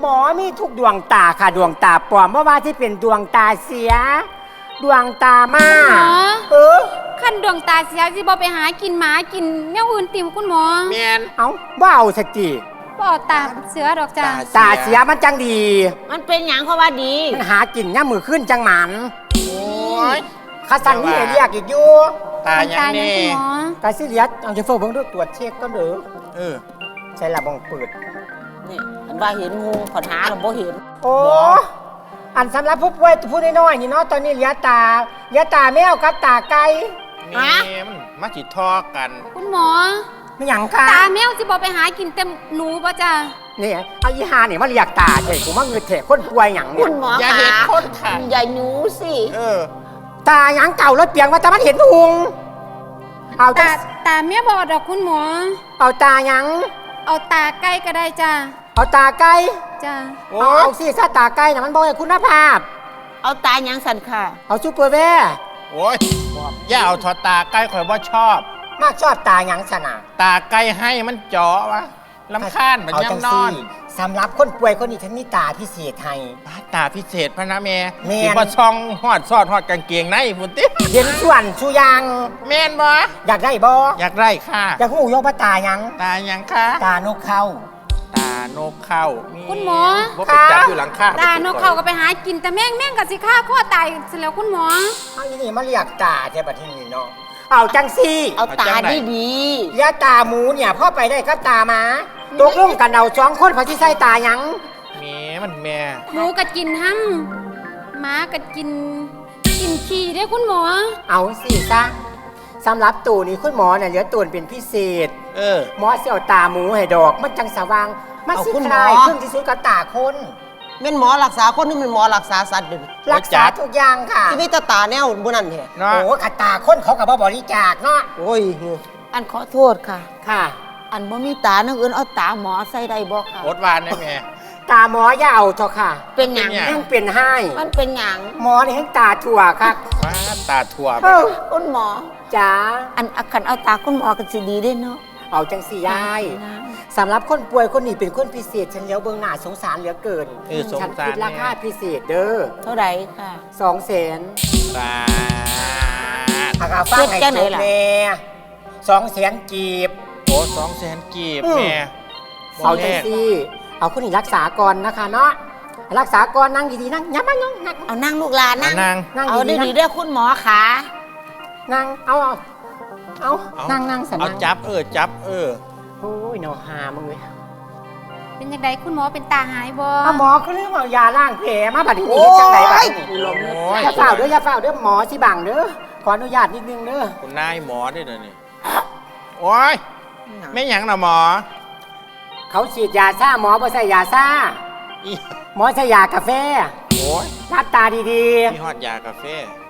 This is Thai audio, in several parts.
หมอมีทุกดวงตาค่ะดวงตาปลอมเพราะว่าที่เป็นดวงตาเสีย ดวงตามาหมอเออขั้นดวงตาเสียสิบ่ไปหากินหมากินแนวอื่นติมคุณหมอแมนเอาว่าเอาสติบ่เอาตาเสือดอกจ้าตาเสียมันจังดีมันเป็นหยังเขาว่าดี มันหากินย่ามมือขึ้นจังหมันโอ้ย ข้าสั่งนี่เรียกอีกอยู่ตายังตานี่คุณหมอกาซิเลียสเอาจะเฟิร์เบิ่งดูตรวจเช็คก็เด้อเออใช่ละบองเปิด นี่อัน ว่าเห็นงูขอนหาเราบ่เห็น โอ้หมออันสำหรับผู้ป่วยผู้น้อยๆนี่เนาะตอนนี้เหลือตาเหลือตาแมวกับตาไก่แม่มันมาจิทอกัน คุณหมอ ไม่หยังค่ะตาแมวสิบ่ไปหากินแต่หนูบ่จ้านี่เอาอีหาเนี่ยมาเรียกตาเถอะกูมาเงินเถะคนป่วยหยังเนี่คุยณหมออย่าขาเห็นคนค่ะ อย่าหนูสิเออ ตาหยังเก่ารถเปียงมาแต่มันเห็นหุงเอาตาตาตาแม่บ่ดอกคุณหมอ เอาตาหยังเอาตาใกล้ก็ได้จ้า เอาตาไก่จ้าโอ้เอายเอาสิซาตาไก่น่ะมันบอกให้คุณภาพ เอาตาหยังสันค่ะ เอาซูเปอร์แวร์โอ้ยอย่าเอาทอตาใกล้ข่อยว่าชอบ มากชอบตาหยังสนะตาใกล้ให้มันเจาะวะลำคาญมันเอายัจังงนสิอนสำหรับคนป่วยคนนี้ฉันมีตาพิเศษให้บ้าตาพิเศษพะนะแม่แม่นสิว่าช่องหอดซอดหอดกางเกงในพุ่นติเห็นส่วนชูยางแม่นบ่อยากได้บ่อยากได้ค่ะ อยากหูยกว่าตาหยัง ตายังคะตานกเขา ตานกเข้าคุณหมอ ว่าไปจับอยู่หลังคาตานกเขาก็ไปหากินแต่แม่งแม่งก็สิฆ่าข้อตายสิแล้วคุณหมอ เอาอีนี่มาเรียกตาเจ้าบัดที่นี่เนาะเอาจังสิเอาตาดีดียาตาหมูเนี่ยพ่อไปได้กับตาหมาตกลงกันเอาสองคนพอที่ใส่ตาหยังแม่มันแม่หมูก็กินห้ำหมาก็กิน กินขี้ได้อคุณหมอ เอาสิซะ สำหรับตูนี่คุณหมอเนี่ยเหลือตูนเป็นพิเศษ เออ หมอเสี่ยวตาหมูให้ดอก มันจังสว่างมันสิเอาคุณคหมอลายเครื่องที่สุดกับตาคนแม่นหมอรักษาคนนี่เป็นหมอรักษาสัตว์เดิรักษาทุกอย่างค่ะที่มีแตาตาแนวบนนั่นแท้เนาะโอ้ขัดตาคนเขากับบ่บริจาคเนาะโอ้ยอันขอโทษค่ะ ค่ะ อันบ่มีตานักอื่นเอาตาหมอใส่ได้บ่ค่ะโอดวานนะแม่ ตาหมออย่าเอาเถอะค่ะเป็นหยังเป็นหยังยังเป็นให้มันเป็นหยังหมอนี่ให้ตาถั่วค่ะว้าตาถั่วเออคุณหมอ จ้าอันอันคันเอาตาคุณหมอกันสิดีได้เนาะเอาจังสียายสำหรับคนป่วยคนนี้เป็นคนพิเศษ ฉันเลี้ยวเบื้องหน้าสงสารเหลือเกินเออสงฉันสาคิรดราคาแม่พิเศษเด้อเท่าไหร่ค่ะสองแสนตาอากาฟังให้เจ็ดแค่ไหนจบล่ะแน่สองแสนกีบโอ้สองแสนกีบอืมแม่เอาบ่จังแลกสีเอาคนนี้รักษาก่อนนะคะเนาะรักษาก่อนนั่งดีๆนั่งอย่ามานั่งนั่งเอานั่งลูกหลานมานั่งนั่งนั่งเอาดีดีๆๆนะเด้อคุณหมอขา นั่งเอาเอาเอาเอานั่งนั่งสเอานั่งจับเออจับเออ โอ้ยเนาหามึงเลยเป็นยังไงคุณหมอเป็นตาหายบ่เอาหมอก็เรื่องเอายาล้างแผลมาบัดนี้เฮ็ดจังไดบัดนี้โอ้ย อย่าเฝ้าเด้ออย่าเฝ้าเด้อหมอสิบังเด้อขออนุญาตนิดนึงเด้อคุณนายหมอได้เลยนี่โอ้ยไม่หยังนะหมอเขาฉีดยาซ่าหมอบ่ใส่ยาซ่าอีหมอใส่ยากาแฟโอ้ยรับตาดีมีฮอดยากาแฟๆ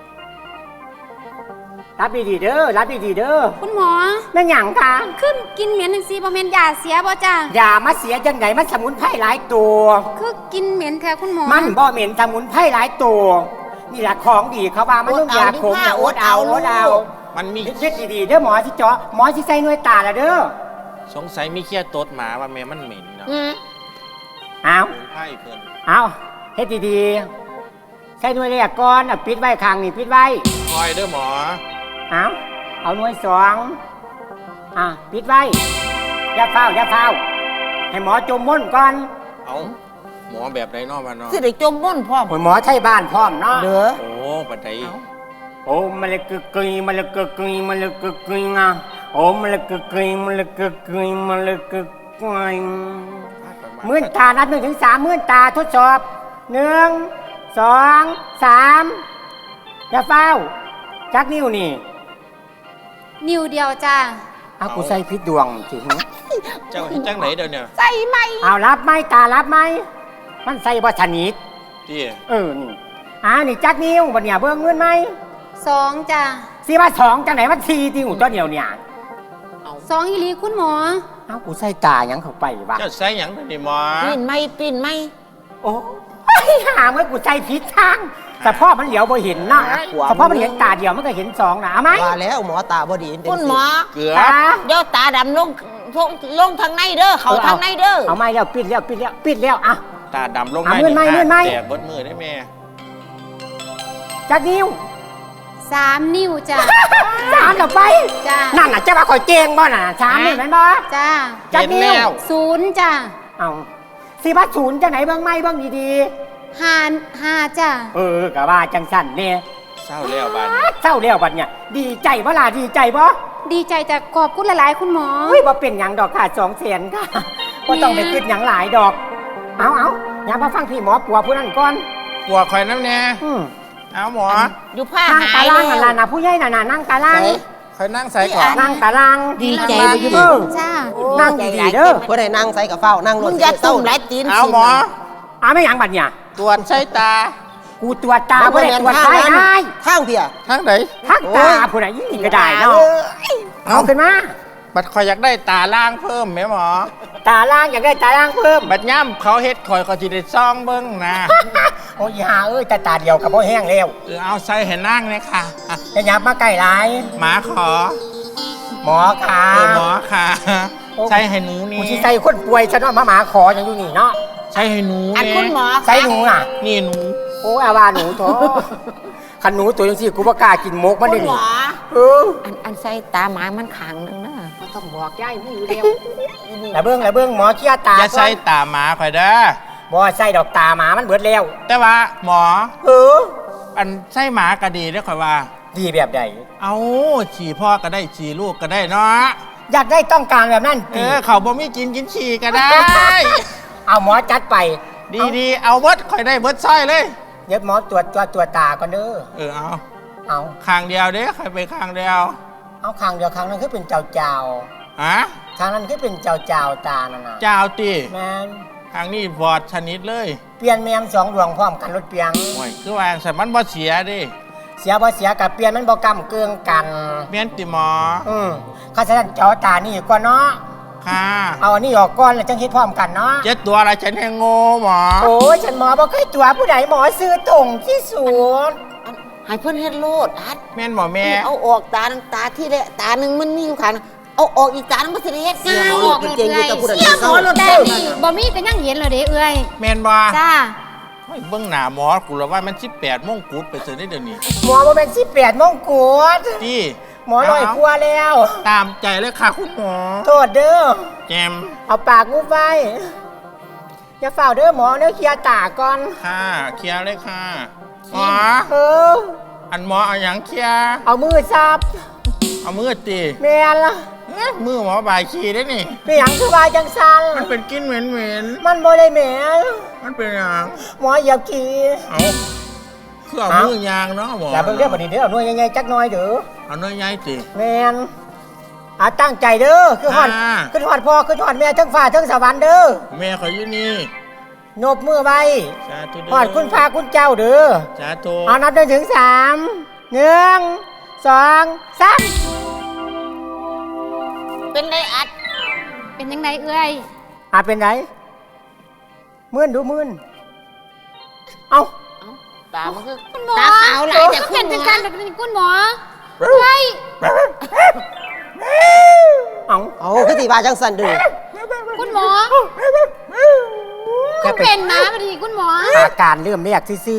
รับดีๆเด้อรับดีๆเด้อคุณหมอแม่นหยังคะขึ้นกินเหม็นจังซี่บ่แม่นยาเสียบ่จ้าอย่ามาเสียจังไดมันสมุนไพรหลายตัว คือกินเหม็นแท้คุณหมอมันบ่เหม็นสมุนไพรหลายตัว นี่แหละของดีเขาว่ามันต้องยาขมนะอดเอาอดเอามันมีเช็ดดีๆเด้อหมอที่เจาะหมอที่ใส่หน่วยตาละเด้อสงสัยมีเคี้ยตดหมาว่าแม่มันเหม็นเนาะอืมเอาสมุนไพ่เพิ่นเอาเฮ็ดดีๆใส่หน่วยแรกก่อนอะปิดไว้ข้างนี่ปิดไว้คอยเด้อหมอ เอาเอาหน่วยสองอะปิดไว้อย่าเฝ้าอย่าเฝ้า ให้หมอจมม่นต์ก่อนเอาหมอแบบไรนอกมาเนาะสิได้จมม่นต์พร้อมโอ้ยหมอไทยบ้านพร้อมเนาะเด้อโอ้ปัดไดโอ้มันเลยกึกกึยมันเลยกึกกึยมันเลยกึกกึยงะโอ้มันเลยกึกกึยมันเลยกึกกึยมันเลยกึกกึยมื่นตานับหนึ่งถึงสามมื่นตาทดสอบหนึ่งสองสามอย่าเฝ้าจักนิ้วนี่ นิ้วเดียวจ้าเอากูใส่พิษดวงจริงเจ้าเห็นจังไหนเดี๋ยวเนี่ยใส่ไหมเอารับไหมตารับไหมมันใส่บ่ชนิดที่เออนี่อ่านี่จักนิ้วบัดเนี่ยเบิ่งเงินไหมสองจ้าสีมาสองจังไหนมันสี่ที่หูตัวเดียวเนี่ยสองอีหลีคุณหมอเอากูใส่ตาหยังเข้าไปวะเจ้าใส่หยังเดี๋ยวนี่หมอปีนไหมปีนไหมโอ้ยหาเมื่อกูใจผิดทาง แต่พ่อมันเหลียวบ่เห็นนะแต่พ่อมันเห็นตาเดียวมันก็เห็นสองนะเอาไหมว่าแล้วหมอตาบอดีเป็นคุณหมอเกือตาบเดี๋ยวตาดำลงลงลงทางในเด้อเขาทางในเด้อเอาไหมแล้วปิดแล้วปิดแล้วปิดแล้วอะ ตาดำลงอะมืดไหมมืดไหมแตกเบดมือได้แม่ จักนิ้วสามนิ้วจ้ะสามต่อไปจ้านั่นน่ะจะมาคอยเจงบ่น่ะสามนี่แม่นบ่จ้าจักเห็นนิ้วแล้วศูนย์จ้าเอาสิว่าศูนย์จังไหนเบิ่งไม่เบิ่งดี ห้าห้าจ้าๆเออกะว่าจังสั่นเนี่ยเศร้าแล้วบานเศร้าแล้วบัดเนี่ยดีใจบ่ล่ะดีใจบ่ดีใจจ้ะขอบคุณหลาย ๆ คุณหมอเฮ้ยบ่เป็นหยังดอกค่ะสองแสนค่ะบ่ต้องไปคิดหยังหลายดอก เอาเอาอย่ามาฟังพี่หมอปัวผู้นั้นก่อนปวดคอยน้ำแน่อืมเอาหมออยู่ผ้านั่งหาตายล่างแล้นั่นวล่ะนะผู้ใหญ่น่ะน่ะนั่งตาล่างไหนคอยนั่งใส่ก่อนนั่งตาล่างดีใจนั่งบ่อยู่เออจ้านั่งดีๆเด้อบ่ได้นั่งใส่กับเฝ้านั่งรมึถงอย่าตุ่มไรตีนเอาหมออาไม่หยังบัดเนี่ย ตรวจใช้ตา กูตรวจตาบ่ได้ตรวจไข้ได้ทางเพียทั้งไหนทักตาผู้ใดยิ่งก็ได้เนาะเอาขึ้นมาบัดคอยอยากได้ตาล่างเพิ่มไหมหมอ ตาล่างอยากได้ตาล่างเพิ่ม บัดย่ำเขาเฮ็ดคอยเขาจิได้ซ่องเบิ้งนะโอ้ยหาเอ้ยแต่ตาเดียวกับพ่แห้งแล้วเออเอาใส่เห็นนั่งเลยค่ะอะจะยับมาใกล้หลายหมาขอ หมอขาเออหมอค่ะโอ้ใส่ให้หนูนี่กูสิใส่คนป่วยฉันว่าหมาหมาขออย่างอยู่นี่เนาะ ใส่ให้หนูอันเนี่ยคุณหมอใส่หนูน่ะ นี่หนู โอ้อาว่าหนูโถขันหนูตัวยังสิกูบ่กล้ากินมกมันคุได้ณหมนี่อเอออันอันใส่ตาหมามันขังนึงนะบ่ต้องบอกยายมึงอยู่เดียวแล้วเบิ่งแล้วเบิ่งหมอเชี่ยตาอย่าใส่ตาหมาคอยเด้อบ่ใส่ดอกตาหมามันเบิดแล้ว แต่ว่าหมอ เออ อันใส่หมาก็ดีเด้อคอยว่า ดีแบบใด เอาฉี่พ่อก็ได้ฉี่ลูกก็ได้เนาะอยากได้ต้องการแบบนั้นเอตีอเขาบ่มีกินกินฉี่ก็ได้ เอาหมอจัดไปดีดีๆเอาเบิดคอยได้เบิดสร้อยเลย เดี๋ยวหมอตรวจตัวตัวตาก่อนเด้อเออเอาเอาข้างเดียวเด้คอยไปข้างเดียวเอาข้างเดียวข้างนั้นคือเป็นเจ้าเจ้าฮะข้างนั้นคือเป็นเจ้าเจ้าตานั่นน่ะเจ้าตีแม่นข้างนี้บอดชนิดเลยเปลี่ยนแมงสองดวงพร้อมกันรถเปียง โอ้ยคือว่าใส่มันบ่เสียดิเสียบ่เสียกับเปลี่ยนมันบ่กำเกืองกัน เมียนติหมออืมข้าฉะนั้นเจาตานี่ก่อนเนาะ ค่ะ เอาอันนี้ออกก่อนแล้วจังคิดพร้อมกันเนาะ เจ็ดตัวอะไรฉันแหงโง่หมอ โอ้ยฉันหมอบ่เคยตัวผู้ใดหมอซื้อตรงที่สุดอันให้เพิ่นเฮ็ดโลดอัดแม่นหมอแม่เอาออกตาหนึ่งตาที่ละตาหนึ่งมันมีอยู่ขันเอาออกอีกตาหนึงมันสิได้เฮ็ดเสียง่ายหมอรถเก่งอยู่แต่ผู้ใดเสียหมอรถเศร้าแต่นี่บ่มีก็ยังเห็นเลยเด้เอ้ยแม่นบ่จ้าเฮ้ยเบิ่งหน้าหมอกูแล้วว่ามัน18โมงกุดไปเจอได้เดี๋ยวนี้หมอบ่เป็น18มงกุฎ จี้ หมอลอยกลัวแล้ว ตามใจเลยค่ะคุณหมอ โทษเด้อ แจม เอาปากงูไว้อย่าเฝ้าเด้อหมอเด้อเคลียร์ตาก่อนค่ะ เคลียร์เลยค่ะหมอเอออันหมอเอาหยังเคลียร์ เอามือซับ เอามือตีแม่นละเอ๊ะมือหมอบายขี้ได้นี่เปียงคือว่าจังซันมันเป็นกลินเหม็นเหม็นมันบ่ได้แหม่นๆมันเป็นหยังหมอเหยียบขี้เอา คือเอาเอ้ามือยางเนาะหมออย่าเบิ่งเด้อบัดนี้เด้อเอาหน่วยใหญ่ๆจักหน่อยเด้อเอาน้อยใหญ่ติ แม่นอาตั้งใจเด้อคือฮอดอ่า คือฮอดพ่อคือฮอดแม่ทั้งฟ้าทั้งสวรรค์เด้อแม่เขาอยู่นี่นบมือไว้สาธุเด้ฮอดคุณพาคุณเจ้าเด้อสาธุเอานับหนึ่งถึงสามหนึ่งสองสามเป็นได้อัด เป็นยังไงเอ้ยอ่าเป็นไรมื่นดูมื่นเอาเอ้า ตามันคือคุณหมอตาขาวหลายแต่คุเป็ณนหมจังอกันแบบนี้คุณหมอเอ้ยเอาเอาคือสิว่าจังซั่นเด้อคุณหมอแค่คุณเป็เป็นนนะพอดีคุณหมออาการเริ่มแรกซื่อสิ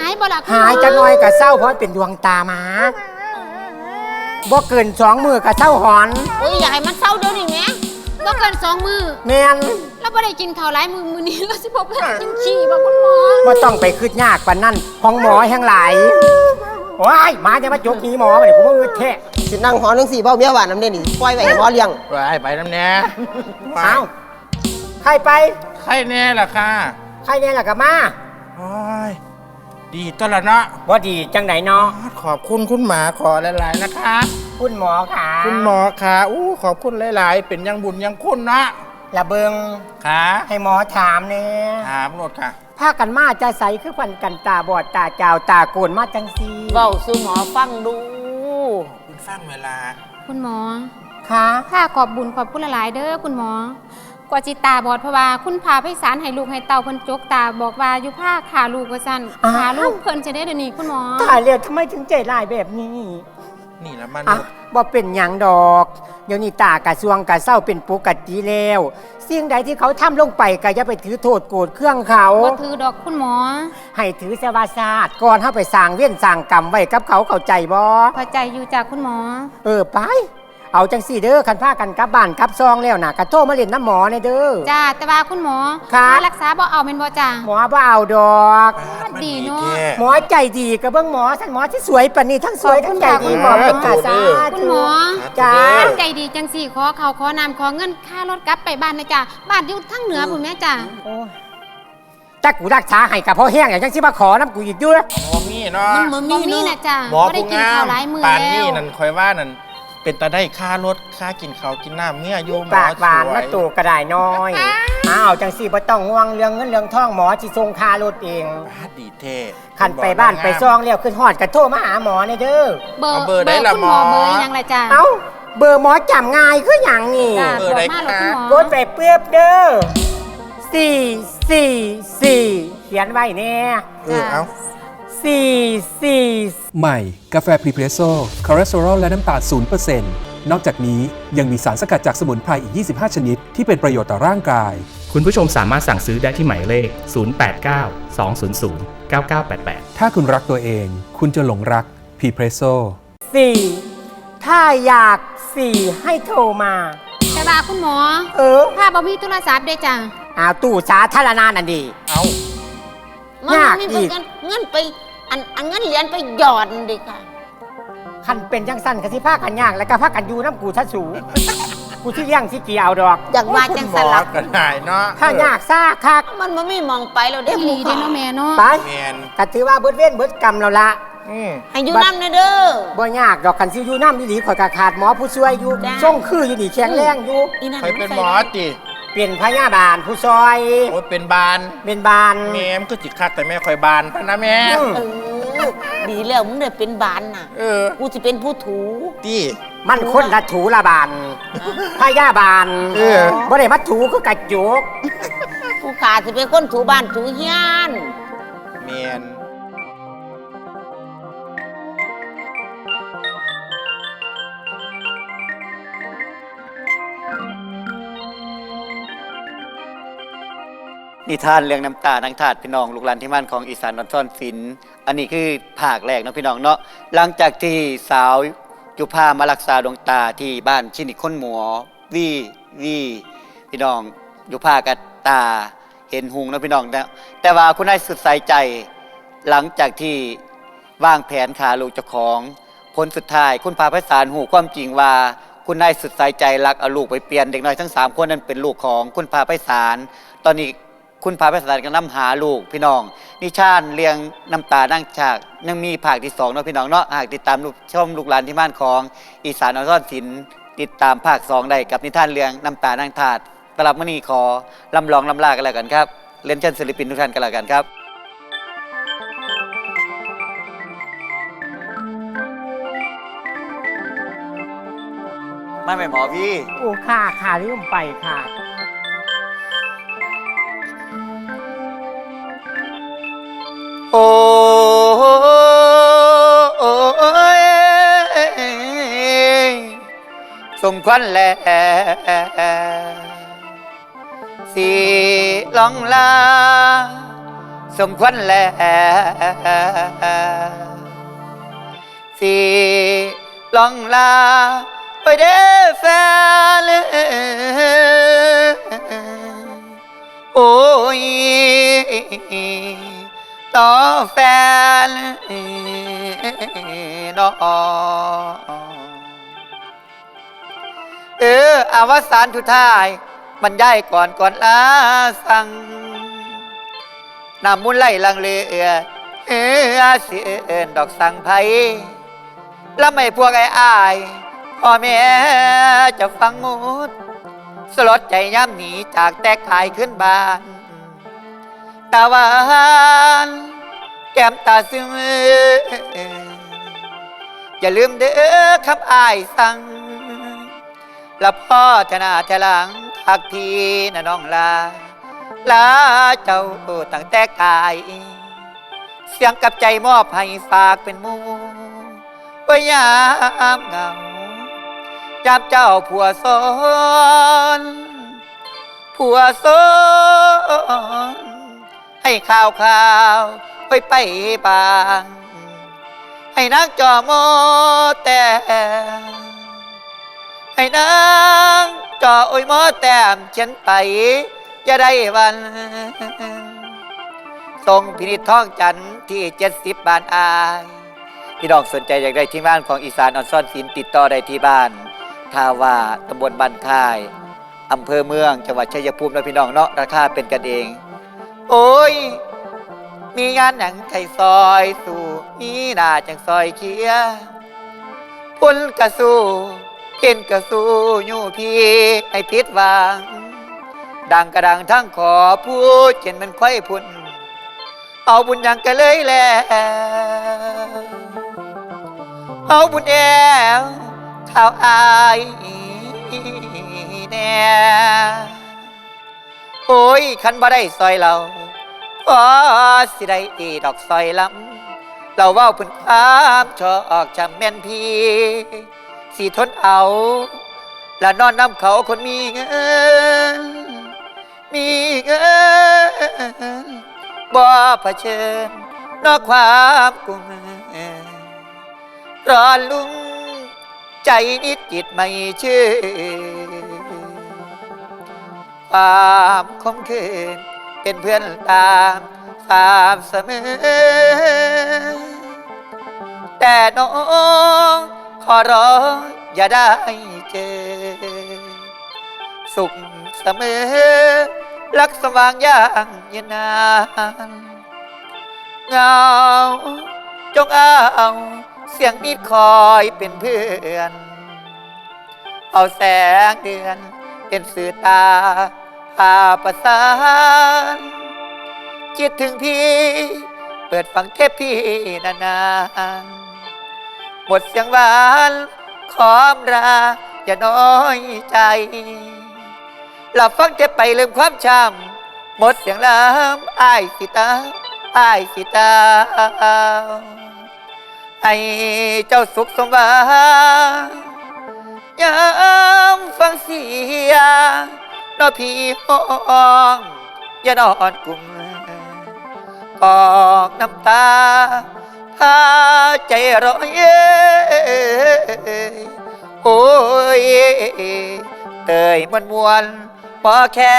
หายบ่ล่ะๆคุณหายจะน้อยกับเศร้าเพราะเป็นดวงตาหมาบ่เกินสองมือกับเศร้าหอนโอ้ยอยากให้มันเศร้าเดี๋ยวนี้แหม่บ่เกินสองมือ แมน เราบ่ได้กินข้าวหลายมือมือนี้เราสิบ่เป็นกินขี้บ่คุณหมอบ่ต้องไปคืดยากปานนั่นห้องหมอแห่งหลายว้ายหมาจะมาจกหนีหมอมาเดี๋ยวผมว่าอึดแท้สินั่งหอจังซี่เว้าเมียหวานนำเด้นี่ปล่อยไว้ให้หมอเลี้ยงไปไปน้ำแน่เอาใครไปใครแน่ล่ะค่ะใครเนี่ยล่ะกับมาโอ้ยดีตวละเนาะบ่ดีจังไหนเนาะขอบคุณคุณหมาขอหลายๆนะคะ คุณหมอขาคุณหมอค่ะอู้ขอบคุณหลาย ๆ เป็นยังบุญยังคุณนะ ละเบิงค่ะให้หมอถามเนี่ยถามรถค่ะพากันมาจะใสคือควันกันตาบอดตาจาวตาโกนมาจังซีเว้าสู่หมอฟังดูคุณฟังเวลา คุณหมอค่ะค่ะขอบบุญขอบคุณหลายๆเด้อคุณหมอกว่าจิตาบอดเพราะว่าคุณพาไปสารให้ลูกให้เต่าเพิ่นจกตาบอกว่าอยู่ผ้าขาลูกว่าซั่นขาลูกเพิ่นจะได้เดี๋ยวนี้คุณหมอตายแล้วทำไมถึงใจร้ายแบบนี้ นี่ละมนุอะษย์บ่เป็นหยังดอก เดี๋ยวนี้ตากระสวงกระเศร้าเป็นปกติแล้ว สิ่งใดที่เขาทำลงไปก็อย่าไปถือโทษโกรธเครื่องเขา บ่ถือดอกคุณหมอ ให้ถือสวาสาดก่อนเฮาไปสร้างเวียนสร้างกรรมไว้กับเขาเข้าใจบ่พอใจอยู่จากคุณหมอ เออไป เอาจังสี่เด้อคันพากันกลับบ้านกลับซองแล้วน่ะกระโทรมาเล่นน้ำหมอในเด้อ จ้าแต่ว่าคุณหมอครับค่ารักษาบ่เอาเป็นบ่จ้าหมอบ่เอาดอก มันดีเนอะแท้หมอใจดีกับเบิ่งหมอสันหมอที่สวยปานนี้ทั้งสวยทั้งใจดีหมอเป็นกาซาคุณหมอจ้าตั้งใจดีจังสี่ขอเขาขอนำขอเงินค่ารถกลับไปบ้านนะจ้าบ้านอยู่ทั้งเหนือพุ่นแม่จ้าโอ้ยถ้ากูรักษาให้กับพ่อแห้งอย่างจังสิมาขอน้ำกูอีกอยู่นะหมอมีเนาะมันบ่บ่มีมีเนาะนะจ้าหมอบ่ได้ผู้กินงาข้าวมหลายมื้อปานแล้นี่วนั่นคอยว่านั่น เป็นตาได้ค่ารถค่ากินข้าวกินน้ำเมื่อโยมหมอปากหวานสวยมาตูกระไดน้อยอ้าวจังสิบ่ต้องห่วงเรื่องเงินเรื่องทองหมอสิส่งค่ารถเองบาดดีเท่คันไปบ้านไปซองแล้วขึ้นฮอดกระโทรมาหาหมอในเด้อเบอร์เอาเบอร์ได้ละคุณหมอหมอเบอร์ยังล่ะจ้า เอ้าเบอร์หมอจำง่ายคือหยังนี่จ้าเบอร์บใดอกมาแล้วคุณหมกอดไปเปื้อบเด้อสี่สี่สี่เขียนไว้แน่เออเอา สี่สี่ใหม่ กาแฟพรีเพรสโซ่คอเลสเตอรอลและน้ำตาล0%นอกจากนี้ยังมีสารสกัดจากสมุนไพรอีก 25 ชนิด ที่เป็นประโยชน์ต่อร่างกาย คุณผู้ชมสามารถสั่งซื้อได้ที่หมายเลข 089 200 9988 ถ้าคุณรักตัวเอง คุณจะหลงรักพรีเพรสโซ่สี่ถ้าอยากสี่ให้โทรมา แต่ว่าคุณหมอเออถ้าบ่มีโทรศัพท์เด้จ้าอ้าวตู้สาธารณะนั่นดี เอา มันยากมีอีก เงินเงินไป อันอันเงินเหรียญไปหยอดดิค่ะ คันเป็นจังสั้นกสิพากันย่าง แล้วก็พากันอยู่น้ำกูทัดสู กูที่ย่างที่เกี่ยวดอกอยากว่าจังหมสันอลักก็ได้เนาะถ้ายากซ่าคักมันบ่มีมองไปแล้วได้เด้หลีผู้เด้ขาเนาะแม่เนาะไปแมนก็ถือว่าเบิดเว้นเบิดกรรมเราละอืมให้อยู่น้ำเด้อเด้อ บ่ยากดอกคันซิอยู่น้ำนี่หลีข่อยกะขาดหมอผู้ช่วยอยู่จ้าส่งคืออยู่นี่แข็งแรงอยู่อีนั่นใครเป็นหมอติ เป็นพยาบาลผู้ซอยโอ้ยเป็นบานเป็นบานแม่มก็จิตคักแต่แม่คอยบานพะนะแม่ อืมเออดีแล้วมึงได้เป็นบานน่ะ เออกูจะเป็นผู้ถู ตีมันคนละถูละบานพยาบาลเออ บ่ได้มาถูคือกระจุกผู้ขาจะเป็นคนถูบ้านถูเฮียน แมน นิทานเรื่องน้ำตาทั้งถาดพี่น้องลูกหลานที่มั่นของอีสานนนซ่อนศิลป์อันนี้คือภาคแรกเนาะพี่น้องเนาะหลังจากที่สาวยุพามารักษาดวงตาที่บ้านชินิค้นหมัววีวีพี่น้องยุพากับตาเห็นหุงเนาะพี่น้องนะแต่ว่าคุณนายสุดใสใจ หลังจากที่วางแผนขาลูกเจ้าของผลสุดท้ายคุณพาไพศาลหูความจริงว่าคุณนายสุดใสใจรักเอาลูกไปเปลี่ยนเด็กน้อยทั้งสามคนนั้นเป็นลูกของคุณพาไพศาลตอนนี้ คุณพาไปสถานกำลังหาลูกพี่น้อง นิชานเรียงน้ำตานั่งฉากยังมีภาคที่สองเนาะพี่น้องเนาะหากติดตามลูกชมลูกหลานที่ม่านของ อีสานออนซ่อนศิลป์ติดตามภาคสองได้กับนิทานเรียงน้ำตานั่งถาดตลับมณีขอลำลองลำลากันแล้วกันครับเล่นเชิญศิลปินทุกท่านกันแล้วกันครับไม่ไม่หมอพี่ โอ้ค่ะค่ะลืมไปค่ะ สมควันแลสีลองลา สมควันแลสีลองลาไปเด้อแฟนโอ้ย ต่อแฟนนอเอออาวสานทุทายบรรยายก่อนก่อนลาสั่งนำมุนไล่ลังเลเอือเออเสียเอินดอกสังไผแล้วไม่พวกไอ้อายพ่อแม่จะฟังหมดสลดใจย้ำหนีจากแต่กายขึ้นบ้าน ตาหวานแก้มตาซึ้งอย่าลืมเด้อคำอายสั่งแล้วพ่อชนะชะหลังทักทีนะน้องลา ลาเจ้าตั้งแต่กาย เสียงกับใจมอบให้ฝากเป็นมูพยามเงาจับเจ้าผัวซ้อนผัวซ้อน ให้ข่าวข่าวไปไปบาง ให้นางจอมอแต่ ให้นางจอโอยมอแต้มเขียนไปจะได้วันส่งพินิจท้องจันทร์ที่เจ็ดสิบบานอาย พี่น้องสนใจอยากได้ที่บ้านของอีสานออนซ่อนศิลติดต่อได้ที่บ้านท่าว่าตำบลบ้านค่ายอำเภอเมืองจังหวัดชัยภูมินะพี่น้องเนาะราคาเป็นกันเอง โอ้ย มีงานหนังไก่ซอยสู่มีหน้าจังซอยเคียพุ่นกระสู้เห็นกระสู้อยู่พี่ให้ผิดหวัง ดังกระดังทั้งขอพูดเช่นมันค่อยพุ่น เอาบุญยังกันเลยแหล้วเอาบุญแอวข่าวอายแน่ โอ้ยคันบ่ได้ซอยเราพอสิได้อีดอกซอยลำเราเว่าเพื้นความชอออกจำแม่นพี่สิทนเอา และนอนน้ำเขาคนมีเงิน มีเงินบ่เผชิญนอกความกุมรอลุงใจนิดจิตไม่เชื่อ ความคมคืน เป็นเพื่อนตามตามเสมอ แต่น้องขอร้องอย่าได้เจอ สุขเสมอ รักสว่างอย่างยืนนานเงาจงเอาเสียงนิดคอยเป็นเพื่อน เอาแสงเดือน เป็นสื่อตาพาประสานคิดถึงพี่ เปิดฟังเทปพี่นานๆหมดเสียงหวานขอมรา อย่าน้อยใจหลับฟังเจ็บไปลืมความช้ำหมดเสียงลำอายสิตาอายสิตาให้เจ้าสุขสมหวัง ยามฟังเสียงนอพี่ห้องอย่านอนกลุ่มกอกน้ำตาพาใจร้อยเอ้โอ้ยเตยมวนมวนพอแค่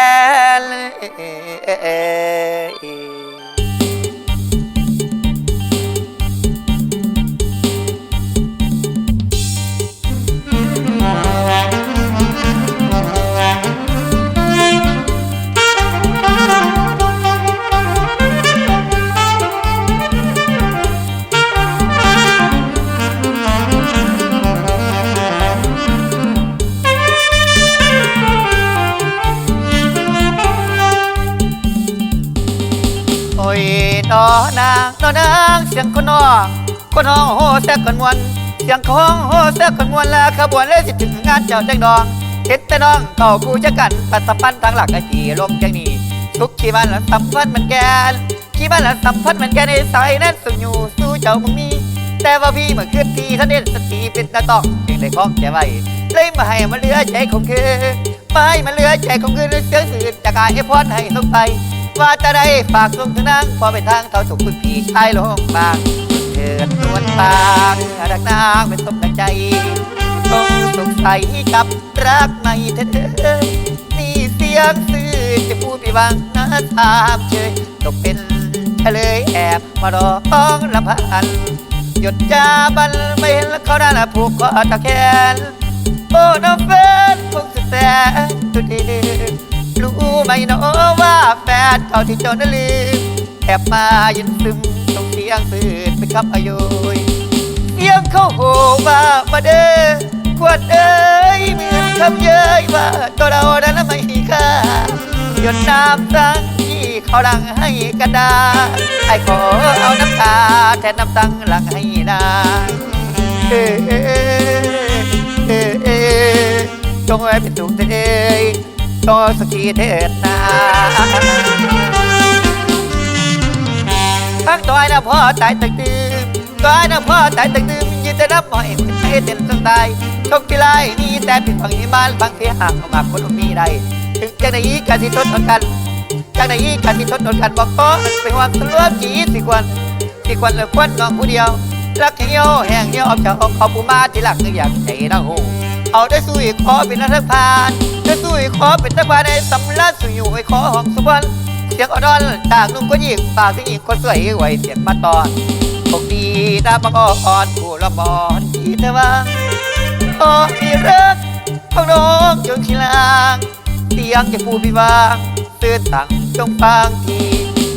อนางนางเสียงคนนองคนห้องโฮแซกคนมวนเสียงของโฮแซกคนมวนและขบวนเลยสิถึงงานเจ้าแจ้งดองเห็นแต่น้องเข้ากูจะกันปัดสัมพันทางหลักไอ้ที่ลมแจังนี้ทุกชีวันละสัมพันธ์มันแกนชีวันละสัมพันธ์มันแกนในสายนั้นสุอยู่สู้เจ้ามึงมีแต่ว่าพี่เมื่อคืนที่ท่านเด่นสติเป็นตาต้องจึงได้คล้องใจไว้เลยมาให้มันเหลือใจคงคือไม่ให้มันเหลือใจคงคือเสียงสื่อจากกายไอพอดให้ลงไป ว่าจะได้ฝากส่งถึงนางพอไปทางเท่าถูกคุณพี่ชายลงบางเถิดนวลปางรักนางเป็นสมใจคงสงสัยกับรักไม่เถิดนี่เสียงสื่อจะพูดไปวางนาถามเชยตกเป็นเลยแอบมารอร้องลำพันหยุดจาบันไม่เห็นเขาได้ละผูกคอตะแคงโอ้น้องเฟนคงจะแสนตุดี รู้ไหมเนาะว่าแฟนเขาที่จนลืมแอบมายินซึมส่งเสียงสื่นไปกับอายุยเสียงเขาโหว่ามาเด้อควรเอ้ยเหมือนคำเย้ยว่าตัวเรานั้นไม่ค่าหยดน้ำสังที่เขาดังให้กันดาไอ้ขอเอาน้ำตาแทนน้ำตังหลังให้นาเออเออเออเออจงไว้เป็นสุขเถิด จงสกีเถิดนาพักตอ้นะพ่อตายตึกตื่มตอ้นะพ่อตายตึกตื่มยินแต่น้ำหอยหัวใจเต้นสไตล์ชกที่ไรมีแต่ผิดฝังในบ้านบางเทีห่างออกมาคนมีใดถึงจะได้อีกกะสิทดทนกันจากไหนอีกกะสิทดทนกันบอกก็เป็นความสลวจีสิควรสิควรเหลือควรน้องผู้เดียวรักแห่ยวแห่งเดียวเอาจากเอาขอผู้มาที่หลักนึกอยากใจเราเอาได้สู้อีกขอเป็นนักพาน ได้สู้อีกขอเป็นนักพานในสำลักสู่อยู่ไอ้ขอหองสุวรรณเสียงอดอนจากนุ่มก็ยิงปากถึงอีกคนสวยไหวเสียงมาตอนคงดีนะบังอ่อนผู้ละบอนที่เธอว่าขอที่รักของน้องจนขีลางเสียงจากผู้พิวางตื่นตังจงฟังที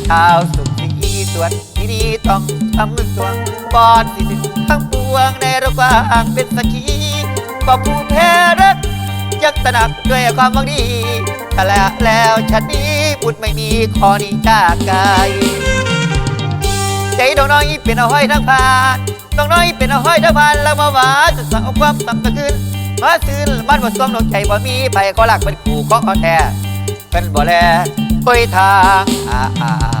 ชาสุขสีส่วนที่นี่ต้องทำมือส่วนบอนสิสิทั้งปวงในระหว่างเป็นสักขีก็ผู้แพ้รัก ยักตะหนักด้วยความหวังดีแต่แล้วแล้วชาตินี้บุตรไม่มีขอหนี้จากกายใจน้องน้อยเป็นเอาห้อยทั้งพานน้องน้อยเป็นเอาห้อยทั้งพานแล้วมาหวานจะสั่งเอาความสัมพันธ์คืนมาซื้อบ้านบ่สวมดวงใจบ่มีไผขอหลักเป็นคู่ขอขอแท้เป็นบ่แลคอยทางอา